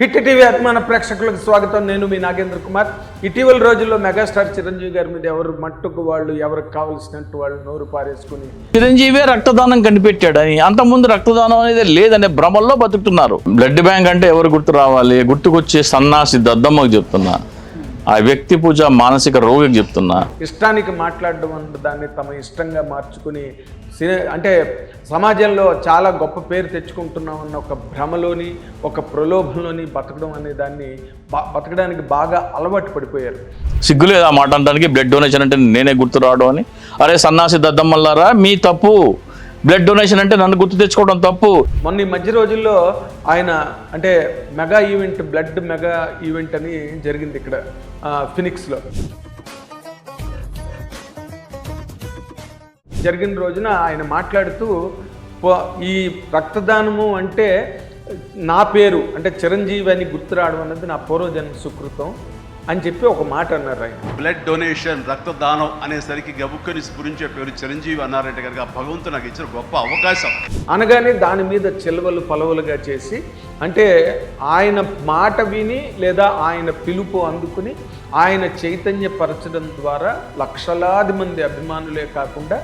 Hit TV అభిమాన ప్రేక్షకులకు స్వాగతం. నేను మీ నాగేంద్ర కుమార్. ఇటీవల రోజుల్లో మెగాస్టార్ చిరంజీవి గారి మీద ఎవరు మట్టుకు వాళ్ళు ఎవరికి కావలసినట్టు వాళ్ళు నోరు పారేసుకుని చిరంజీవి రక్తదానం కనిపెట్టాడని. అంతకుముందు రక్తదానం అనేది లేదనే భ్రమల్లో బతుకుతున్నారు. బ్లడ్ బ్యాంక్ అంటే ఎవరు గుర్తు రావాలి? గుర్తుకొచ్చే సన్నాసి దద్దమ్మకు చెప్తున్నా. ఆ వ్యక్తి పూజ మానసిక రోగికి చెప్తున్నా. ఇష్టానికి మాట్లాడడం అన్న దాన్ని తమ ఇష్టంగా మార్చుకుని సినే అంటే సమాజంలో చాలా గొప్ప పేరు తెచ్చుకుంటున్నాం అన్న ఒక భ్రమలోని ఒక ప్రలోభంలోని బతకడం అనే దాన్ని బా- బతకడానికి బాగా అలవాటు పడిపోయారు. సిగ్గులేదు ఆ మాట అనడానికి. బ్లడ్ డొనేషన్ అంటే నేనే గుర్తు రావడం అని. అరే సన్నాసి దద్దమ్మల్లారా మీ తప్పు. బ్లడ్ డొనేషన్ అంటే నన్ను గుర్తు తెచ్చుకోవడం తప్పు. మొన్న ఈ మధ్య రోజుల్లో ఆయన అంటే mega event blood mega event అని జరిగింది ఇక్కడ ఫినిక్స్లో. జరిగిన రోజున ఆయన మాట్లాడుతూ "పో- ఈ రక్తదానము అంటే నా పేరు అంటే చిరంజీవి అని గుర్తు రావడం అన్నది నా పూర్వజన్మ సుకృతం అని చెప్పి ఒక మాట అన్నారు ఆయన. బ్లడ్ డొనేషన్ రక్తదానం అనేసరికి గబుక్కని స్ఫురించే పేరు చిరంజీవి అన్నారంటే కనుక భగవంతుడు నాకు ఇచ్చిన గొప్ప అవకాశం. అనగానే దాని మీద చెలవలు పలవలుగా చేసి అంటే ఆయన మాట విని లేదా ఆయన పిలుపు అందుకుని ఆయన చైతన్యపరచడం ద్వారా లక్షలాది మంది అభిమానులే కాకుండా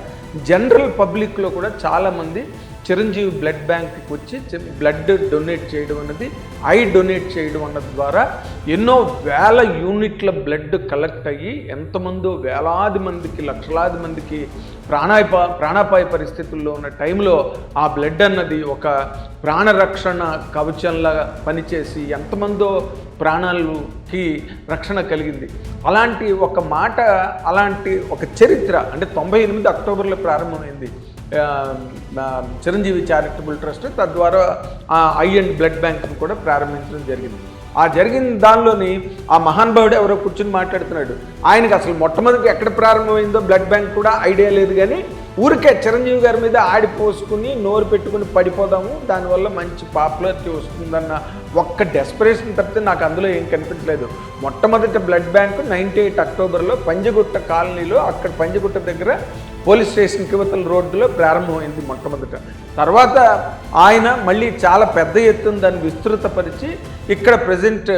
జనరల్ పబ్లిక్లో కూడా చాలామంది చిరంజీవి బ్లడ్ బ్యాంక్కి వచ్చి బ్లడ్ డొనేట్ చేయడం అన్నది ఐ డొనేట్ చేయడం అన్నది ద్వారా ఎన్నో వేల యూనిట్ల బ్లడ్ కలెక్ట్ అయ్యి ఎంతమందో వేలాది మందికి లక్షలాది మందికి ప్రాణాయప ప్రాణాపాయ పరిస్థితుల్లో ఉన్న టైంలో ఆ బ్లడ్ అన్నది ఒక ప్రాణరక్షణ కవచంలా పనిచేసి ఎంతమందో ప్రాణాలకి రక్షణ కలిగింది. అలాంటి ఒక మాట అలాంటి ఒక చరిత్ర అంటే తొంభై ఎనిమిది అక్టోబర్లో ప్రారంభమైంది. చిరంజీవి చారిటబుల్ ట్రస్ట్ తద్వారా ఆ ఐ అండ్ బ్లడ్ బ్యాంక్ని కూడా ప్రారంభించడం జరిగింది. ఆ జరిగిన దానిలోని ఆ మహానుభావుడు ఎవరో కూర్చుని మాట్లాడుతున్నాడు. ఆయనకి అసలు మొట్టమొదటి ఎక్కడ ప్రారంభమైందో బ్లడ్ బ్యాంక్ కూడా ఐడియా లేదు కానీ ఊరికే చిరంజీవి గారి మీద ఆడిపోసుకుని నోరు పెట్టుకుని పడిపోదాము దానివల్ల మంచి పాపులారిటీ వస్తుందన్న ఒక్క డెస్పరేషన్ తప్పితే నాకు అందులో ఏం కనిపించలేదు. మొట్టమొదటి బ్లడ్ బ్యాంక్ నైంటీ ఎయిట్ అక్టోబర్లో పంజగుట్ట కాలనీలో అక్కడ పంజగుట్ట దగ్గర పోలీస్ స్టేషన్ ఇవతల రోడ్డులో ప్రారంభమైంది మొట్టమొదట. తర్వాత ఆయన మళ్ళీ చాలా పెద్ద ఎత్తున దాన్ని విస్తృతపరిచి ఇక్కడ present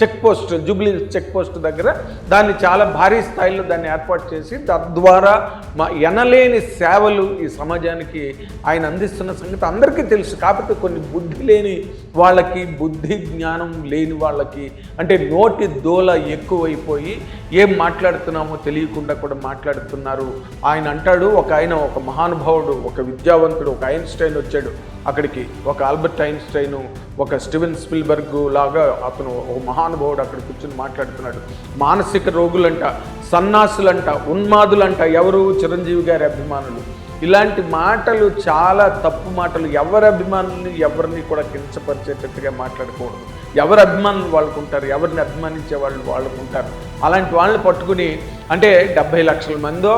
check post Jubilee check post దగ్గర దాన్ని చాలా భారీ స్థాయిలో దాన్ని ఏర్పాటు చేసి తద్వారా మా ఎనలేని సేవలు ఈ సమాజానికి ఆయన అందిస్తున్న సంగతి అందరికీ తెలుసు. కాకపోతే కొన్ని బుద్ధి లేని వాళ్ళకి బుద్ధి జ్ఞానం లేని వాళ్ళకి అంటే నోటి దోల ఎక్కువైపోయి ఏం మాట్లాడుతున్నామో తెలియకుండా కూడా మాట్లాడుతున్నారు. ఆయన అంటాడు ఒక ఆయన ఒక మహానుభావుడు ఒక విద్యావంతుడు ఒక ఐన్స్టైన్ వచ్చాడు. అక్కడికి ఒక ఆల్బర్ట్ ఐన్స్టైన్ ఒక స్టీవెన్ స్పిల్బర్గ్ లాగా అతను ఒక మహానుభావుడు అక్కడ కూర్చొని మాట్లాడుతున్నాడు. మానసిక రోగులంట సన్నాసులంట ఉన్మాదులంట ఎవరు? చిరంజీవి గారి అభిమానులు. ఇలాంటి మాటలు చాలా తప్పు మాటలు ఎవరి అభిమానుల్ని ఎవరిని కూడా కించపరిచేటట్టుగా మాట్లాడకూడదు. ఎవరి అభిమానులు వాళ్ళకుంటారు ఎవరిని అభిమానించే వాళ్ళు వాళ్ళకుంటారు. అలాంటి వాళ్ళని పట్టుకుని అంటే డెబ్బై లక్షల మందో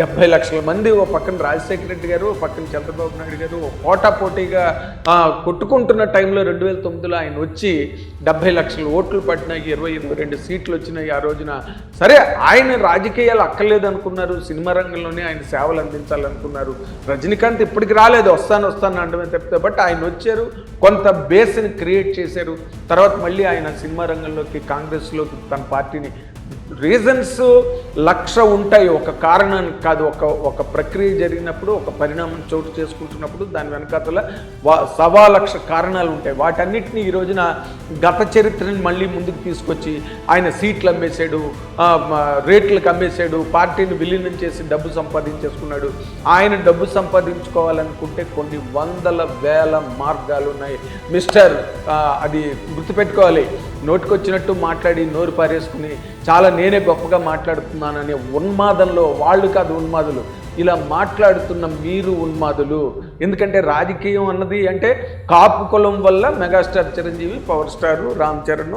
డెబ్బై లక్షల మంది ఓ పక్కన రాజశేఖర రెడ్డి గారు ఓ పక్కన చంద్రబాబు నాయుడు గారు ఓ పోటా పోటీగా కొట్టుకుంటున్న టైంలో రెండు వేల తొమ్మిదిలో ఆయన వచ్చి డెబ్బై లక్షల ఓట్లు పట్టినాయి ఇరవై ఇరవై రెండు సీట్లు వచ్చినాయి ఆ రోజున. సరే ఆయన రాజకీయాలు అక్కర్లేదు అనుకున్నారు సినిమా రంగంలోనే ఆయన సేవలు అందించాలనుకున్నారు. రజనీకాంత్ ఇప్పటికి రాలేదు వస్తాను వస్తాను అనడమే తప్పితే బట్ ఆయన వచ్చారు కొంత బేస్ని క్రియేట్ చేశారు. తర్వాత మళ్ళీ ఆయన సినిమా రంగంలోకి కాంగ్రెస్లోకి తన పార్టీని రీజన్స్ లక్ష ఉంటాయి. ఒక కారణానికి కాదు. ఒక ఒక ప్రక్రియ జరిగినప్పుడు ఒక పరిణామం చోటు చేసుకుంటున్నప్పుడు దాని వెనకాతల వా సవా లక్ష కారణాలు ఉంటాయి. వాటన్నిటిని ఈ రోజున గత చరిత్రని మళ్ళీ ముందుకు తీసుకొచ్చి ఆయన సీట్లు అమ్మేశాడు రేట్లకు అమ్మేశాడు పార్టీని విలీనం చేసి డబ్బు సంపాదించేసుకున్నాడు. ఆయన డబ్బు సంపాదించుకోవాలనుకుంటే కొన్ని వందల వేల మార్గాలు ఉన్నాయి. మిస్టర్ అది గుర్తుపెట్టుకోవాలి. నోటికొచ్చినట్టు మాట్లాడి నోరు పారేసుకుని చాలా నేనే గొప్పగా మాట్లాడుతున్నాననే ఉన్మాదంలో వాళ్ళు కాదు ఉన్మాదులు. ఇలా మాట్లాడుతున్న మీరు ఉన్మాదులు. ఎందుకంటే రాజకీయం అన్నది అంటే కాపు కులం వల్ల megastar Chiranjeevi power star Ram Charan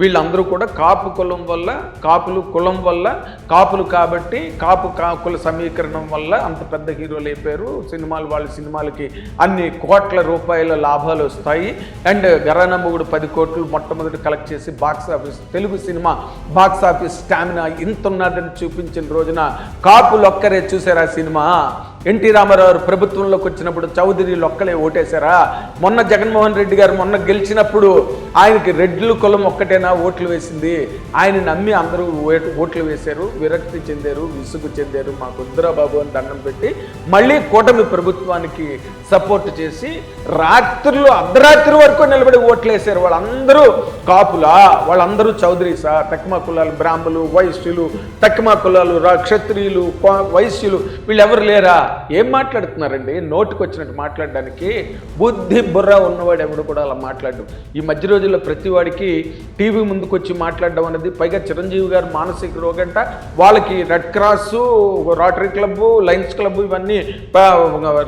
వీళ్ళందరూ కూడా కాపు కులం వల్ల కాపులు కులం వల్ల కాపులు కాబట్టి కాపు కాకుల సమీకరణం వల్ల అంత పెద్ద హీరోలు అయిపోయారు. సినిమాలు వాళ్ళ సినిమాలకి అన్ని కోట్ల రూపాయల లాభాలు వస్తాయి. అండ్ గరానమ్మగుడు పది కోట్లు మొట్టమొదటి కలెక్ట్ చేసి box office Telugu cinema box office stamina ఇంత ఉన్నదని చూపించిన రోజున కాపులు ఒక్కరే చూసారా సినిమా? ఎన్టీ రామారావు ప్రభుత్వంలోకి వచ్చినప్పుడు చౌదరీలు ఒక్కలే ఓటేశారా? మొన్న జగన్మోహన్ రెడ్డి గారు మొన్న గెలిచినప్పుడు ఆయనకి రెడ్లు కులం ఒక్కటేనా ఓట్లు వేసింది. ఆయన నమ్మి అందరూ ఓట్లు వేశారు. విరక్తి చెందారు విసుగు చెందారు. మా వద్దురా బాబు అని దండం పెట్టి మళ్ళీ కూటమి ప్రభుత్వానికి సపోర్ట్ చేసి రాత్రులు అర్ధరాత్రి వరకు నిలబడి ఓట్లు వేశారు. వాళ్ళందరూ కాపులా వాళ్ళందరూ చౌదరీసా తక్కువ కులాలు బ్రాహ్మలు వైశ్యులు తక్కువ కులాలు క్షత్రియులు కో- వైశ్యులు వీళ్ళెవరు లేరా? ఏం మాట్లాడుతున్నారండి? నోటికి వచ్చినట్టు మాట్లాడడానికి బుద్ధి బుర్ర ఉన్నవాడు ఎవడు కూడా అలా మాట్లాడు ఈ మధ్య రోజుల్లో ప్రతి వాడికి టీవీ ముందుకు వచ్చి మాట్లాడడం అనేది పైగా చిరంజీవి గారు మానసిక రోగంట వాళ్ళకి Red Cross Rotary Club Lions Club ఇవన్నీ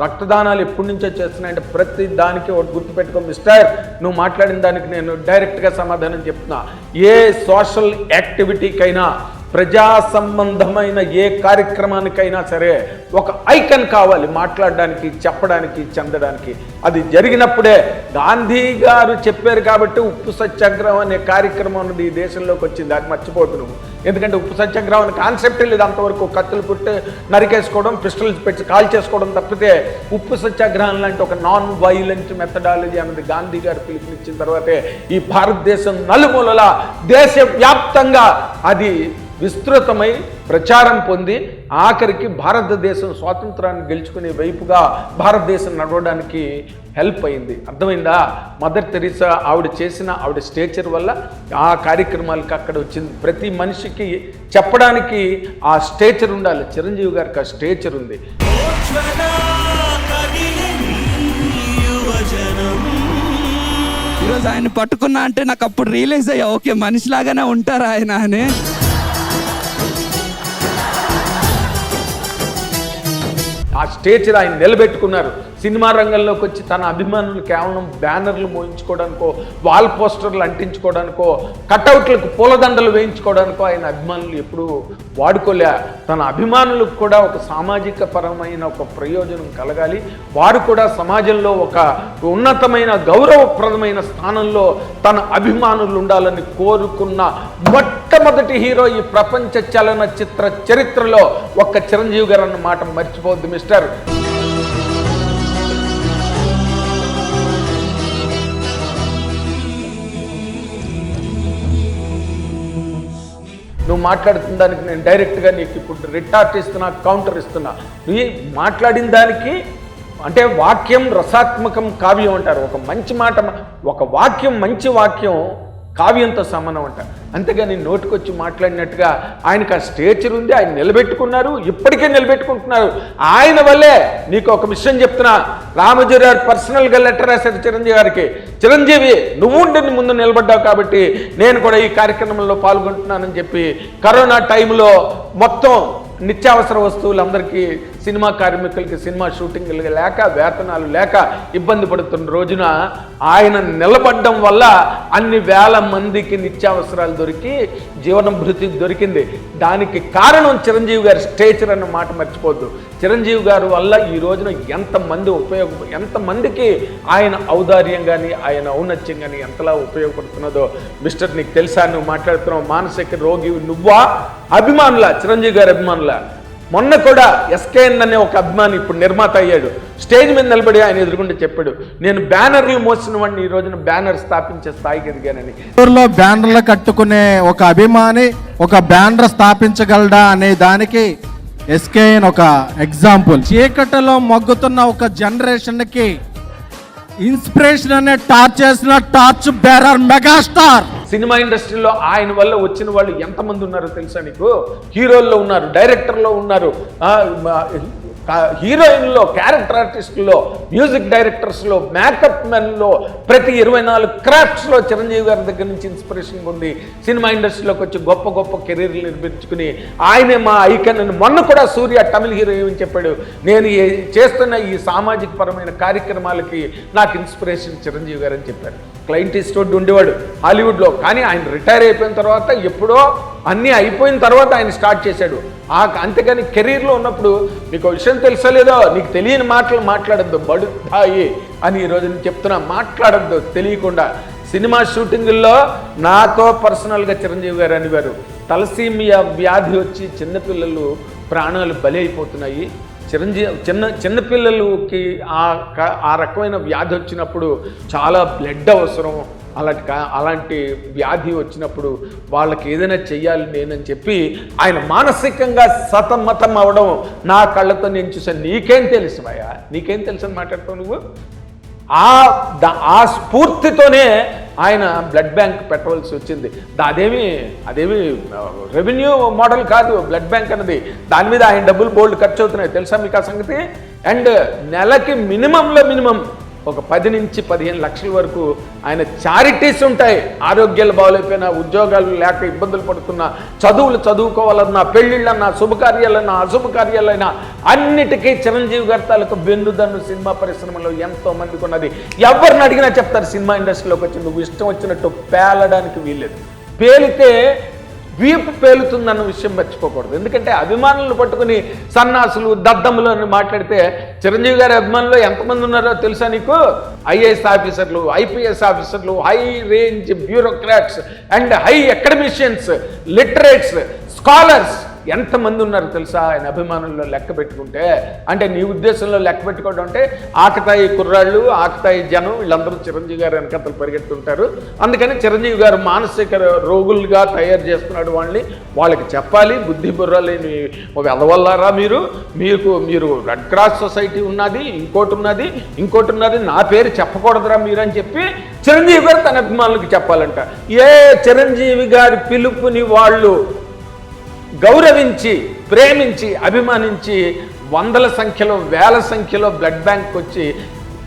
రక్తదానాలు ఎప్పటి నుంచో చేస్తున్నాయంటే ప్రతి దానికి ఒకటి గుర్తుపెట్టుకో మిస్టర్. నువ్వు మాట్లాడిన దానికి నేను డైరెక్ట్గా సమాధానం చెప్తున్నా. ఏ సోషల్ యాక్టివిటీకైనా ప్రజా సంబంధమైన ఏ కార్యక్రమానికైనా సరే ఒక ఐకన్ కావాలి మాట్లాడడానికి చెప్పడానికి చెందడానికి. అది జరిగినప్పుడే గాంధీ గారు చెప్పారు కాబట్టి ఉప్పు సత్యాగ్రహం అనే కార్యక్రమం అన్నది ఈ దేశంలోకి వచ్చింది. అది మర్చిపోదు నువ్వు. ఎందుకంటే ఉప్పు సత్యాగ్రహం అనే కాన్సెప్ట్ లేదు. అంతవరకు కత్తులు పుట్టి నరికేసుకోవడం పిస్టల్స్ పెట్టి కాల్ చేసుకోవడం తప్పితే ఉప్పు సత్యాగ్రహం లాంటి ఒక నాన్ వైలెంట్ మెథడాలజీ అన్నది గాంధీ గారు పిలుపునిచ్చిన తర్వాతే ఈ భారతదేశం నలుమూలల దేశవ్యాప్తంగా అది విస్తృతమై ప్రచారం పొంది ఆఖరికి భారతదేశం స్వాతంత్రాన్ని గెలుచుకునే వైపుగా భారతదేశం నడవడానికి హెల్ప్ అయింది. అర్థమైందా? మదర్ తెరీసా ఆవిడ చేసిన ఆవిడ స్టేచర్ వల్ల ఆ కార్యక్రమాలకు అక్కడ వచ్చింది. ప్రతి మనిషికి చెప్పడానికి ఆ స్టేచర్ ఉండాలి. చిరంజీవి గారికి ఆ స్టేచర్ ఉంది. ఈరోజు ఆయన పట్టుకున్నా అంటే నాకు అప్పుడు రియలైజ్ అయ్యా ఓకే మనిషిలాగానే ఉంటారు ఆయన అని. స్టేజ్లో ఆయన నిలబెట్టుకున్నారు. సినిమా రంగంలోకి వచ్చి తన అభిమానులు కేవలం బ్యానర్లు మోయించుకోవడానికో వాల్ పోస్టర్లు అంటించుకోవడానికో కటౌట్లకు పూలదండలు వేయించుకోవడానికో ఆయన అభిమానులు ఎప్పుడూ వాడుకోలే. తన అభిమానులకు కూడా ఒక సామాజిక పరమైన ఒక ప్రయోజనం కలగాలి. వారు కూడా సమాజంలో ఒక ఉన్నతమైన గౌరవప్రదమైన స్థానంలో తన అభిమానులు ఉండాలని కోరుకున్న మొట్టమొదటి హీరో ఈ ప్రపంచ చలనచిత్ర చరిత్రలో ఒక్క చిరంజీవి గారు అన్న మాట మర్చిపోవద్దు మిస్టర్. మాట్లాడుతున్న దానికి నేను డైరెక్ట్గా నీకు ఇప్పుడు రిటార్ట్ ఇస్తున్నా కౌంటర్ ఇస్తున్నా. నువ్వు మాట్లాడిన దానికి అంటే వాక్యం రసాత్మకం కావ్యం అంటారు. ఒక మంచి మాట ఒక వాక్యం మంచి వాక్యం కావ్యంతో సమానం అంట. అంతేగాని నోటికొచ్చి మాట్లాడినట్టుగా ఆయనకు ఆ స్టేచర్ ఉంది ఆయన నిలబెట్టుకున్నారు ఇప్పటికే నిలబెట్టుకుంటున్నారు. ఆయన వల్లే నీకు ఒక విషయం చెప్తున్నా. రామజీ గారు పర్సనల్గా లెటర్ రాశారు చిరంజీవి గారికి. చిరంజీవి నువ్వు ఉండి ముందు నిలబడ్డావు కాబట్టి నేను కూడా ఈ కార్యక్రమంలో పాల్గొంటున్నానని చెప్పి కరోనా టైంలో మొత్తం నిత్యావసర వస్తువులందరికీ సినిమా కార్మికులకి సినిమా షూటింగ్లు లేక వేతనాలు లేక ఇబ్బంది పడుతున్న రోజున ఆయన నిలబడడం వల్ల అన్ని వేల మందికి నిత్యావసరాలు దొరికి జీవనభృతి దొరికింది. దానికి కారణం చిరంజీవి గారి స్టేచర్ అన్న మాట మర్చిపోద్దు. చిరంజీవి గారు వల్ల ఈ రోజున ఎంతమంది ఉపయోగ ఎంతమందికి ఆయన ఔదార్యం కానీ ఆయన ఔన్నత్యం కానీ ఎంతలా ఉపయోగపడుతున్నదో మిస్టర్ నీకు తెలుసా? నువ్వు మాట్లాడుతున్నావు మానసిక రోగి నువ్వా? అభిమానుల చిరంజీవి గారి అభిమానుల? మొన్న కూడా ఎస్కేఎన్ అనే ఒక అభిమాని ఇప్పుడు నిర్మాత అయ్యాడు. స్టేజ్ మీద నిలబడి ఆయన ఎదుర్కొంటే చెప్పాడు నేను బ్యానర్లు మోసిన వాడిని ఈ రోజున బ్యానర్ స్థాపించే స్థాయికి ఎదిగానని ఊర్లో బ్యానర్లు కట్టుకునే ఒక అభిమాని ఒక బ్యానర్ స్థాపించగలడా అనే దానికి ఎస్కేఎన్ ఒక ఎగ్జాంపుల్ చీకటిలో మొగ్గుతున్న ఒక జనరేషన్కి ఇన్స్పిరేషన్ అనే టార్చ్ చేసిన టార్చ్ బేరర్ మెగాస్టార్ సినిమా ఇండస్ట్రీలో ఆయన వల్ల వచ్చిన వాళ్ళు ఎంతమంది ఉన్నారో తెలుసా నీకు? హీరోల్లో ఉన్నారు డైరెక్టర్లో ఉన్నారు హీరోయిన్లో క్యారెక్టర్ ఆర్టిస్టులో మ్యూజిక్ డైరెక్టర్స్లో మేకప్ మెన్లో ప్రతి ఇరవై నాలుగు క్రాఫ్ట్స్లో చిరంజీవి గారి దగ్గర నుంచి ఇన్స్పిరేషన్ ఉంది సినిమా ఇండస్ట్రీలోకి వచ్చి గొప్ప గొప్ప కెరీర్లు నిర్మించుకుని ఆయనే మా ఐకన్ అని మొన్న కూడా సూర్య తమిళ హీరో ఏమని చెప్పాడు? నేను చేస్తున్న ఈ సామాజిక పరమైన కార్యక్రమాలకి నాకు ఇన్స్పిరేషన్ చిరంజీవి గారు అని చెప్పారు. క్లయింట్ ఇస్టోడ్ ఉండేవాడు హాలీవుడ్లో. కానీ ఆయన రిటైర్ అయిపోయిన తర్వాత ఎప్పుడో అన్నీ అయిపోయిన తర్వాత ఆయన స్టార్ట్ చేశాడు. ఆ అంతేకాని కెరీర్లో ఉన్నప్పుడు మీకు విషయం తెలుసా లేదో? నీకు తెలియని మాటలు మాట్లాడద్దు బడుతాయి అని ఈరోజు నేను చెప్తున్నా. మాట్లాడద్దు తెలియకుండా. సినిమా షూటింగుల్లో నాతో పర్సనల్గా చిరంజీవి గారు అనేవారు. తలసీమియా వ్యాధి వచ్చి చిన్నపిల్లలు ప్రాణాలు బలి అయిపోతున్నాయి. చిరంజీవి చిన్న చిన్నపిల్లలకి ఆ క- ఆ రకమైన వ్యాధి వచ్చినప్పుడు చాలా బ్లడ్ అవసరం. అలాంటి అలాంటి వ్యాధి వచ్చినప్పుడు వాళ్ళకి ఏదైనా చెయ్యాలి నేనని చెప్పి ఆయన మానసికంగా సతమతం అవడం నా కళ్ళతో నేను చూసాను నీకేం తెలుసు భయ్యా? నీకేం తెలుసు అని మాట్లాడుతావు నువ్వు? ఆ ద- ఆ స్ఫూర్తితోనే ఆయన బ్లడ్ బ్యాంక్ పెట్టవలసి వచ్చింది. అదేమి అదేమి రెవెన్యూ మోడల్ కాదు బ్లడ్ బ్యాంక్ అన్నది. దాని మీద ఆయన డబ్బులు బోల్డ్ ఖర్చు అవుతున్నాయి తెలుసా మీకు ఆ సంగతి? అండ్ నెలకి మినిమంలో మినిమం ఒక పది నుంచి పదిహేను లక్షల వరకు ఆయన చారిటీస్ ఉంటాయి. ఆరోగ్యాలు బాగోలేకపోయినా ఉద్యోగాలు లేక ఇబ్బందులు పడుతున్నా చదువులు చదువుకోవాలన్నా పెళ్ళిళ్ళన్నా శుభకార్యాలన్నా అశుభకార్యాలైనా అన్నిటికీ చిరంజీవి గారి తాలూకు బెన్నుదన్ను సినిమా పరిశ్రమలో ఎంతో మందికి ఉన్నది. ఎవరిని అడిగినా చెప్తారు సినిమా ఇండస్ట్రీలోకి వచ్చి నువ్వు ఇష్టం వచ్చినట్టు పేలడానికి వీల్లేదు. పేలితే వీపు పేలుతుందన్న విషయం మర్చిపోకూడదు. ఎందుకంటే అభిమానులను పట్టుకుని సన్నాసులు దద్దములు అని మాట్లాడితే చిరంజీవి గారి అభిమానులు ఎంతమంది ఉన్నారో తెలుసా నీకు? ఐఏఎస్ ఆఫీసర్లు ఐపీఎస్ ఆఫీసర్లు high range bureaucrats and high academicians literates scholars. ఎంతమంది ఉన్నారు తెలుసా? ఆయన అభిమానుల్లో లెక్క పెట్టుకుంటే అంటే నీ ఉద్దేశంలో లెక్క పెట్టుకోవడం అంటే ఆకతాయి కుర్రాళ్ళు ఆకతాయి జనం వీళ్ళందరూ చిరంజీవి గారు వెనకతలు పరిగెత్తుంటారు. అందుకని చిరంజీవి గారు మానసిక రోగులుగా తయారు చేస్తున్నాడు వాళ్ళని. వాళ్ళకి చెప్పాలి బుద్ధి బుర్ర లేని వెదవల్లారా మీరు? మీకు మీరు రెడ్ క్రాస్ సొసైటీ ఉన్నది ఇంకోటి ఉన్నది ఇంకోటి ఉన్నది నా పేరు చెప్పకూడదురా మీరని చెప్పి చిరంజీవి గారు తన అభిమానులకు చెప్పాలంట. ఏ చిరంజీవి గారి పిలుపుని వాళ్ళు గౌరవించి ప్రేమించి అభిమానించి వందల సంఖ్యలో వేల సంఖ్యలో బ్లడ్ బ్యాంక్ వచ్చి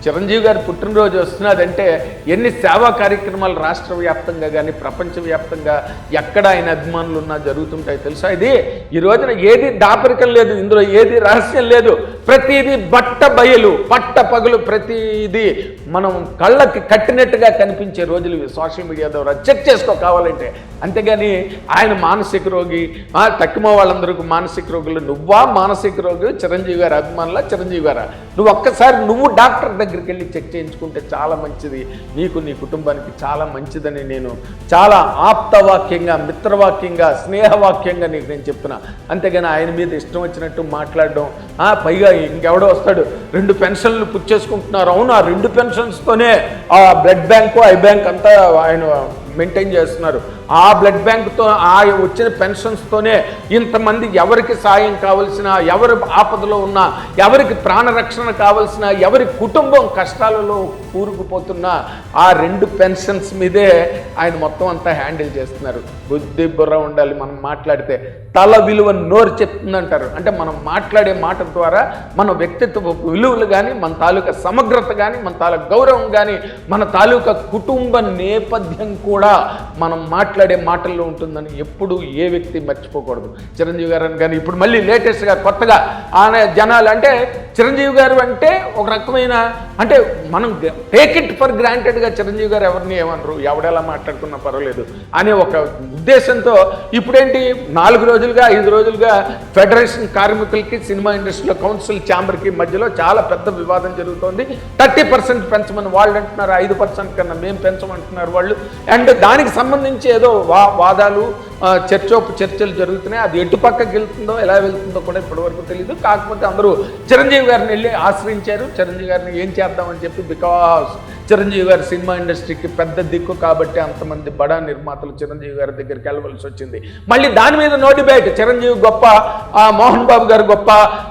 చిరంజీవి గారి పుట్టినరోజు వస్తున్నదంటే ఎన్ని సేవా కార్యక్రమాలు రాష్ట్ర వ్యాప్తంగా కానీ ప్రపంచవ్యాప్తంగా ఎక్కడ ఆయన అభిమానులు ఉన్నా జరుగుతుంటాయి తెలుసా? ఇది ఈ రోజున ఏది దాపరికం లేదు ఇందులో ఏది రహస్యం లేదు. ప్రతిదీ బట్ట బయలు పట్ట పగులు ప్రతిదీ మనం కళ్ళకి కట్టినట్టుగా కనిపించే రోజులు సోషల్ మీడియా ద్వారా చెక్ చేసుకో కావాలంటే. అంతేగాని ఆయన మానసిక రోగి ఆ, తక్కిమ వాళ్ళందరికీ మానసిక రోగులు. నువ్వా మానసిక రోగి చిరంజీవి గారు అభిమానుల చిరంజీవి గారా? నువ్వు ఒక్కసారి నువ్వు డాక్టర్ దగ్గరికి వెళ్ళి చెక్ చేయించుకుంటే చాలా మంచిది. నీకు నీ కుటుంబానికి చాలా మంచిదని నేను చాలా ఆప్తవాక్యంగా మిత్రవాక్యంగా స్నేహవాక్యంగా నీకు నేను చెప్తున్నా. అంతేగాని ఆయన మీద ఇష్టం వచ్చినట్టు మాట్లాడడం ఆ, పైగా ఇంకెవడో వస్తాడు రెండు పెన్షన్లు పుచ్చేసుకుంటున్నారు. అవును? ఆ రెండు పెన్షన్స్తోనే ఆ బ్లడ్ బ్యాంకు ఐ బ్యాంక్ అంతా ఆయన మెయింటైన్ చేస్తున్నారు. ఆ బ్లడ్ బ్యాంక్తో ఆ వచ్చిన పెన్షన్స్తోనే ఇంతమంది ఎవరికి సాయం కావలసిన ఎవరి ఆపదలో ఉన్నా ఎవరికి ప్రాణరక్షణ కావలసిన ఎవరి కుటుంబం కష్టాలలో కూరుకుపోతున్నా ఆ రెండు పెన్షన్స్ మీదే ఆయన మొత్తం అంతా హ్యాండిల్ చేస్తున్నారు. బుద్ధి బుర్ర ఉండాలి మనం మాట్లాడితే. తల విలువ నోరు చెప్తుందంటారు. అంటే మనం మాట్లాడే మాట ద్వారా మన వ్యక్తిత్వ విలువలు కానీ మన తాలూకా సమగ్రత కానీ మన తాలూకా గౌరవం కానీ మన తాలూకా కుటుంబ నేపథ్యం కూడా మనం మాట్లాడే మాటల్లో ఉంటుందని ఎప్పుడు ఏ వ్యక్తి మర్చిపోకూడదు. చిరంజీవి గారు అని కానీ ఇప్పుడు మళ్ళీ లేటెస్ట్గా కొత్తగా ఆయన జనాలు అంటే చిరంజీవి గారు అంటే ఒక రకమైన అంటే మనం టేక్ ఇట్ ఫర్ గ్రాంటెడ్గా చిరంజీవి గారు ఎవరిని ఏమనరు. ఎవడెలా మాట్లాడుకున్నా పర్వాలేదు. అనే ఒక ఉద్దేశంతో ఇప్పుడేంటి? నాలుగు రోజులుగా ఐదు రోజులుగా ఫెడరేషన్ కార్మికులకి సినిమా ఇండస్ట్రీలో కౌన్సిల్ ఛాంబర్కి మధ్యలో చాలా పెద్ద వివాదం జరుగుతోంది. థర్టీ పర్సెంట్ పెంచమని వాళ్ళు అంటున్నారు ఐదు పర్సెంట్ కన్నా మేము పెంచమంటున్నారు వాళ్ళు. అండ్ దానికి సంబంధించి ఏదో వా వాదాలు చర్చోపు చర్చలు జరుగుతున్నాయి. అది ఎటు పక్కకి వెళ్తుందో ఎలా వెళ్తుందో కూడా ఇప్పటివరకు తెలియదు కాకపోతే అందరూ చిరంజీవి గారిని వెళ్ళి ఆశ్రయించారు. చిరంజీవి గారిని ఏం చేద్దామని చెప్పి బికాస్ చిరంజీవి గారి సినిమా ఇండస్ట్రీకి పెద్ద దిక్కు కాబట్టి అంతమంది బడా నిర్మాతలు చిరంజీవి గారి దగ్గరికి వెళ్ళవలసి వచ్చింది. మళ్ళీ దాని మీద నో డిబేట్ చిరంజీవి గొప్ప ఆ మోహన్ బాబు గారు గొప్ప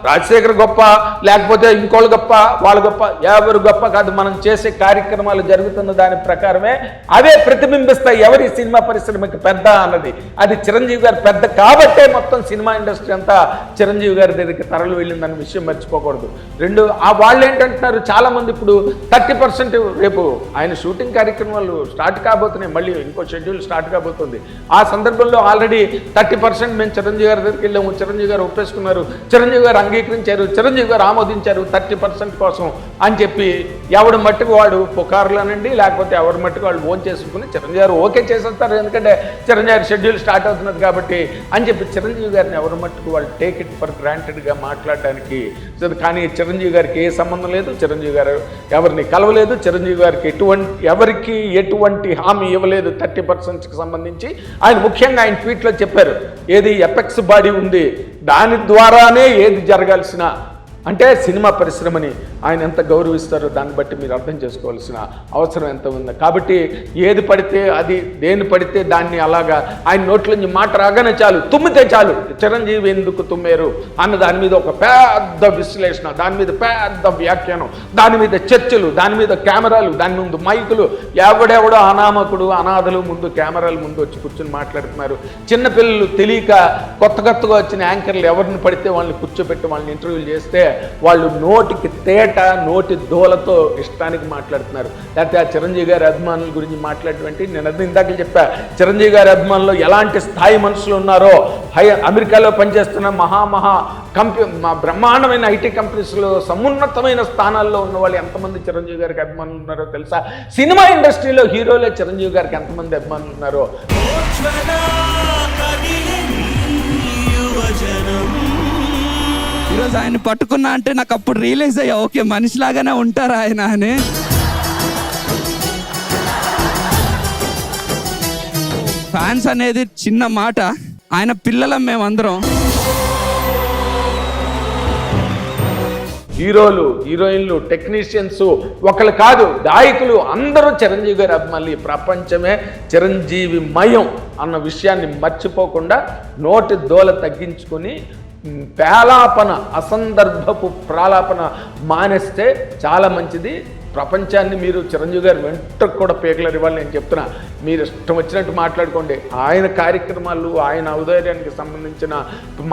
రాజశేఖర్ గొప్ప లేకపోతే ఇంకోళ్ళు గొప్ప వాళ్ళు గొప్ప ఎవరు గొప్ప కాదు మనం చేసే కార్యక్రమాలు జరుగుతున్న దాని ప్రకారమే అవే ప్రతిబింబిస్తాయి. ఎవరి సినిమా పరిశ్రమకి పెద్ద అన్నది. అది చిరంజీవి గారు పెద్ద కాబట్టే మొత్తం సినిమా ఇండస్ట్రీ అంతా చిరంజీవి గారి దగ్గరికి తరలి వెళ్ళిందన్న విషయం మర్చిపోకూడదు. రెండు ఆ వాళ్ళు ఏంటంటున్నారు చాలా మంది ఇప్పుడు థర్టీ పర్సెంట్ రేపు ఆయన షూటింగ్ కార్యక్రమాలు స్టార్ట్ కాబోతున్నాయి. మళ్ళీ ఇంకో షెడ్యూల్ స్టార్ట్ కాబోతుంది. ఆ సందర్భంలో ఆల్రెడీ థర్టీ పర్సెంట్ మేము చిరంజీవి గారి దగ్గరికి వెళ్ళాము. చిరంజీవి గారు ఒప్పేసుకున్నారు. చిరంజీవి గారు అంగీకరించారు. చిరంజీవి గారు ఆమోదించారు థర్టీ పర్సెంట్ కోసం అని చెప్పి ఎవడు మట్టుకు వాడు పుకార్లోనండి లేకపోతే ఎవరి మట్టుకు వాళ్ళు ఓన్ చేసుకుని చిరంజీవి గారు ఓకే చేసేస్తారు. ఎందుకంటే చిరంజీవి గారి షెడ్యూల్ స్టార్ట్ అవుతున్నది కాబట్టి అని చెప్పి చిరంజీవి గారిని ఎవరి మట్టుకు వాళ్ళు టేక్ ఇట్ ఫర్ గ్రాంటెడ్గా మాట్లాడడానికి కానీ చిరంజీవి గారికి ఏ సంబంధం లేదు. చిరంజీవి గారు ఎవరిని కలవలేదు. చిరంజీవి గారికి ఎటువంటి ఎవరికి ఎటువంటి హామీ ఇవ్వలేదు థర్టీ పర్సెంట్కి సంబంధించి. ఆయన ముఖ్యంగా ఆయన ట్వీట్లో చెప్పారు ఏది ఎపెక్స్ బాడీ ఉంది దాని ద్వారానే ఏది జరగాల్సిన అంటే సినిమా పరిశ్రమని ఆయన ఎంత గౌరవిస్తారో దాన్ని బట్టి మీరు అర్థం చేసుకోవాల్సిన అవసరం ఎంత ఉంది. కాబట్టి ఏది పడితే అది దేని పడితే దాన్ని అలాగా ఆయన నోట్లోంచి మాట రాగానే చాలు తుమ్మితే చాలు. చిరంజీవి ఎందుకు తుమ్మారు అన్న దాని మీద ఒక పెద్ద విశ్లేషణ దాని మీద పెద్ద వ్యాఖ్యానం దాని మీద చర్చలు దాని మీద కెమెరాలు దాని ముందు మైకులు. ఎవడెవడో అనామకుడు అనాథలు ముందు కెమెరాల ముందు వచ్చి కూర్చొని మాట్లాడుతున్నారు. చిన్నపిల్లలు తెలియక కొత్త కొత్తగా వచ్చిన యాంకర్లు ఎవరిని పడితే వాళ్ళని కూర్చోబెట్టి వాళ్ళని ఇంటర్వ్యూలు చేస్తే వాళ్ళు నోటికి తేట నోటి దోలతో ఇష్టానికి మాట్లాడుతున్నారు. లేకపోతే ఆ చిరంజీవి గారి అభిమానుల గురించి మాట్లాడేటువంటి నేను అది ఇందాక చెప్పా చిరంజీవి గారి అభిమానులు ఎలాంటి స్థాయి మనుషులు ఉన్నారో హై అమెరికాలో పనిచేస్తున్న మహామహా కంపెనీ మా బ్రహ్మాండమైన ఐటీ కంపెనీస్లో సమున్నతమైన స్థానాల్లో ఉన్న వాళ్ళు ఎంతమంది చిరంజీవి గారికి అభిమానులు ఉన్నారో తెలుసా? సినిమా ఇండస్ట్రీలో హీరోలే చిరంజీవి గారికి ఎంతమంది అభిమానులు ఉన్నారో. ఈరోజు ఆయన పట్టుకున్నా అంటే నాకు అప్పుడు రియలైజ్ అయ్యా ఓకే మనిషిలాగానే ఉంటారా ఆయన అని. ఫ్యాన్స్ అనేది చిన్న మాట. ఆయన పిల్లలం మేమందరం. హీరోలు హీరోయిన్లు టెక్నీషియన్స్ ఒకళ్ళు కాదు గాయకులు అందరూ చిరంజీవి గారి అభిమానులు. ప్రపంచమే చిరంజీవి మయం అన్న విషయాన్ని మర్చిపోకుండా నోటి దోల తగ్గించుకొని పేలాపన అసందర్భపు ప్రాలాపన మానేస్తే చాలా మంచిది. ప్రపంచాన్ని మీరు చిరంజీవి గారు వెంట కూడా పేకలరు ఇవ్వాలి నేను చెప్తున్నా. మీరు ఇష్టం వచ్చినట్టు మాట్లాడుకోండి. ఆయన కార్యక్రమాలు ఆయన ఔదార్యానికి సంబంధించిన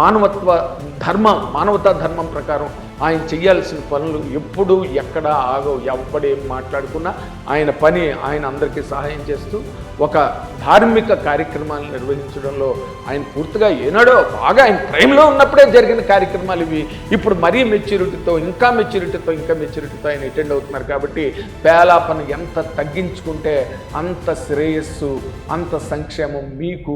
మానవత్వ ధర్మం మానవతా ధర్మం ప్రకారం ఆయన చేయాల్సిన పనులు ఎప్పుడు ఎక్కడ ఆగవు. ఎవ్వడు ఏం మాట్లాడుకున్నా ఆయన పని ఆయన అందరికీ సహాయం చేస్తూ ఒక ధార్మిక కార్యక్రమాలు నిర్వహించడంలో ఆయన పూర్తిగా ఏనాడో బాగా ఆయన ప్రేమలో ఉన్నప్పుడే జరిగిన కార్యక్రమాలు ఇవి. ఇప్పుడు మరీ మెచ్యూరిటీతో ఇంకా మెచ్యూరిటీతో ఇంకా మెచ్యూరిటీతో ఆయన అటెండ్ అవుతున్నారు కాబట్టి పేలాపన ఎంత తగ్గించుకుంటే అంత శ్రేయస్సు అంత సంక్షేమం మీకు